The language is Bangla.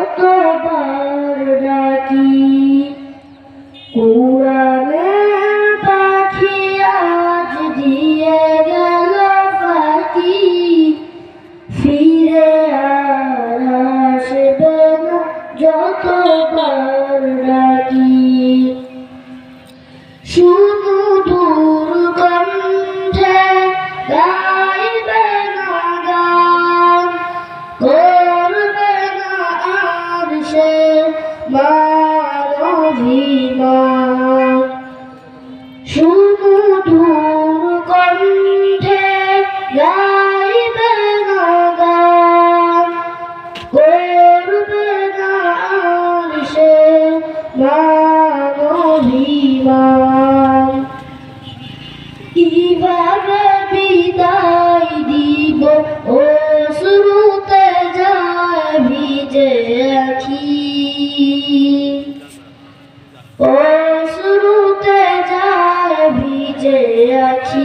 কতবার ডাকি? পুরানে পাখি আজ দিয়ে গেল পাখি। ফিরে আর আসবে না যতবার ডাকি। শুধু মানবিমান সুমধুর কণ্ঠে গাইবে না গান করবে না সে মানবিমান কীভাবে আছি